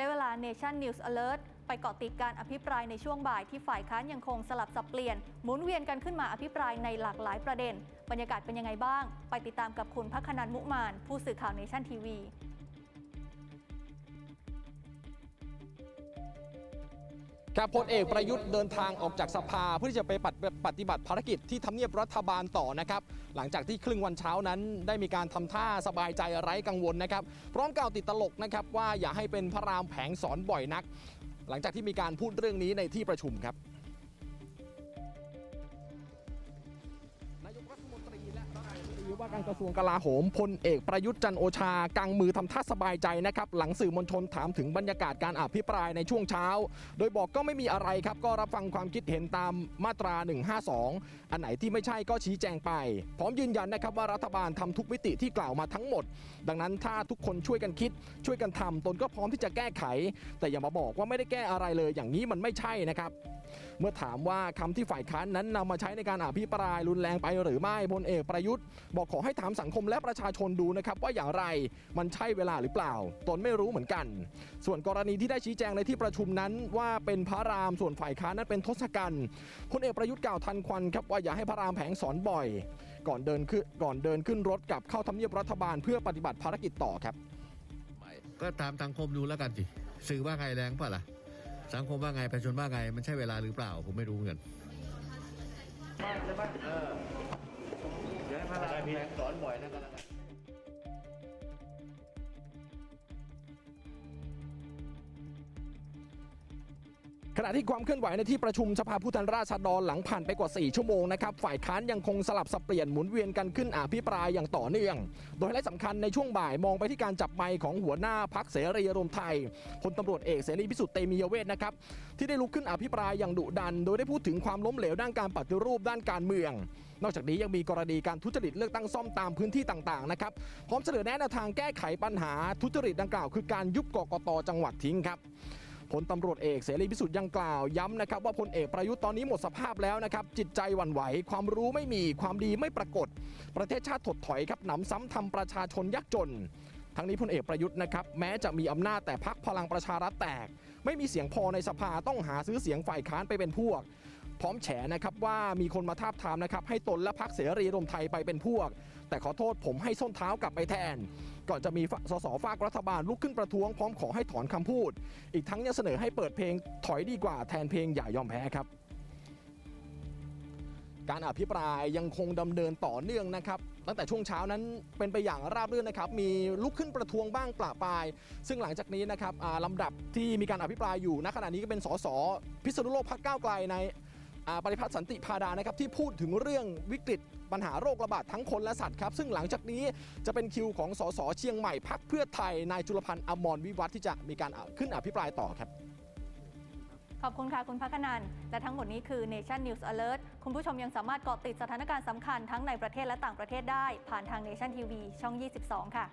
ได้เวลา Nation News Alert ไปเกาะติดการอภิปรายในช่วงบ่ายที่ฝ่ายค้านยังคงสลับสับเปลี่ยน หมุนเวียนกันขึ้นมาอภิปรายในหลากหลายประเด็น บรรยากาศเป็นยังไงบ้าง ไปติดตามกับคุณพักนันมุมาน ผู้สื่อข่าว Nation TV ครับพลเอกประยุทธ์เดินทางออกจากสภาเพื่อที่จะไปปฏิบัติภารกิจที่ทำเนียบรัฐบาลต่อนะครับ หลังจากที่ครึ่งวันเช้านั้นได้มีการทำท่าสบายใจไร้กังวลนะครับ พร้อมกล่าวติดตลกนะครับว่าอย่าให้เป็นพระรามแผงสอนบ่อยนัก หลังจากที่มีการพูดเรื่องนี้ในที่ประชุมครับ ว่าการกระทรวงกลาโหมพลเอกประยุทธ์จันโอชากางมือทำท่าสบายใจนะครับหลังสื่อมวลชนถามถึงบรรยากาศการอภิปรายในช่วงเช้า โดยบอกก็ไม่มีอะไรครับก็รับฟังความคิดเห็นตามมาตรา 152 อันไหนที่ไม่ใช่ก็ชี้แจงไป พร้อมยืนยันนะครับว่ารัฐบาลทำทุกมิติที่กล่าวมาทั้งหมด ดังนั้นถ้าทุกคนช่วยกันคิด ช่วยกันทำตนก็พร้อมที่จะแก้ไข แต่อย่ามาบอกว่าไม่ได้แก้อะไรเลยอย่างนี้มันไม่ใช่นะครับ เมื่อถามว่าคำที่ฝ่ายค้านนั้นนำมาใช้ในการอภิปรายรุนแรงไปหรือไม่พลเอกประยุทธ์ บอกขอให้ถามสังคมและประชาชนดูนะครับว่าอย่างไรมันใช่เวลาหรือเปล่า ตนไม่รู้เหมือนกัน ส่วนกรณีที่ได้ชี้แจงในที่ประชุมนั้น ว่าเป็นพระรามส่วนฝ่ายค้านนั้นเป็นทศกัณฐ์พลเอกประยุทธ์กล่าวทันควันครับว่าอย่าให้พระรามแผงสอนบ่อย ก่อนเดินขึ้นก่อนเดินขึ้นรถกลับเข้าทำเนียบรัฐบาลเพื่อปฏิบัติภารกิจต่อครับก็ตามสังคมดูแล้วกันสิสื่อว่าไงแรงเปล่าล่ะ สังคมว่าไงประชาชนว่าไง มันใช่เวลาหรือเปล่า ผมไม่รู้เหมือนกัน ขณะที่ความเคลื่อนไหวในที่ประชุมสภาผู้แทนราษฎรหลังผ่านไปกว่า 4 ชั่วโมงนะครับฝ่ายค้านยังคงสลับสับเปลี่ยนหมุนเวียนกันขึ้นอภิปรายอย่างต่อเนื่อง โดยไฮไลท์สำคัญในช่วงบ่ายมองไปที่การจับไมค์ของหัวหน้าพักเสรีรวมไทยพลตำรวจเอกเสรีพิสุทธิ์เตมียเวทนะครับที่ได้ลุกขึ้นอภิปรายอย่างดุดัน โดยได้พูดถึงความล้มเหลวด้านการปฏิรูปด้านการเมือง นอกจากนี้ยังมีกรณีการทุจริตเลือกตั้งซ่อมตามพื้นที่ต่างๆนะครับพร้อมเสนอแนะแนวทางแก้ไขปัญหาทุจริตดังกล่าว คือการยุบกกตจังหวัดทิ้งครับ พลตำรวจเอกเสรีพิสุทธิ์ยังกล่าวย้ำนะครับว่าพลเอกประยุทธ์ตอนนี้หมดสภาพแล้วนะครับ จิตใจหวั่นไหว ความรู้ไม่มีความดีไม่ปรากฏ ประเทศชาติถดถอยครับหนำซ้ำทำประชาชนยากจน ทั้งนี้พลเอกประยุทธ์นะครับแม้จะมีอำนาจแต่พักพลังประชารัฐแตก ไม่มีเสียงพอในสภาต้องหาซื้อเสียงฝ่ายค้านไปเป็นพวก พร้อมแฉนะครับว่ามีคนมาทาบทามนะครับให้ตนและพักเสรีรวมไทยไปเป็นพวก แต่ขอโทษผมให้ส้นเท้ากลับไปแทน ก่อนจะมีสสฝากรัฐบาลลุกขึ้นประท้วงพร้อมขอให้ถอนคำพูด อีกทั้งยังเสนอให้เปิดเพลงถอยดีกว่าแทนเพลงอย่ายอมแพ้ครับการอภิปรายยังคงดำเนินต่อเนื่องนะครับ ตั้งแต่ช่วงเช้านั้นเป็นไปอย่างราบรื่นนะครับ มีลุกขึ้นประท้วงบ้างปราปาย ซึ่งหลังจากนี้นะครับลำดับที่มีการอภิปรายอยู่ณขณะนี้ก็เป็นสสพิษณุโลกพักก้าวไกลใน ปริพัฒน์สันติพาดานะครับที่พูดถึงเรื่องวิกฤตปัญหาโรคระบาดทั้งคนและสัตว์ครับ ซึ่งหลังจากนี้จะเป็นคิวของสสเชียงใหม่พักเพื่อไทยนายจุลพันธ์อมรวิวัฒน์ที่จะมีการขึ้นอภิปรายต่อครับ ขอบคุณค่ะ คุณพักนันและทั้งหมดนี้คือ Nation News Alert คุณผู้ชมยังสามารถเกาะติดสถานการณ์สำคัญทั้งในประเทศและต่างประเทศได้ ผ่านทาง Nation TV ช่อง 22 ค่ะ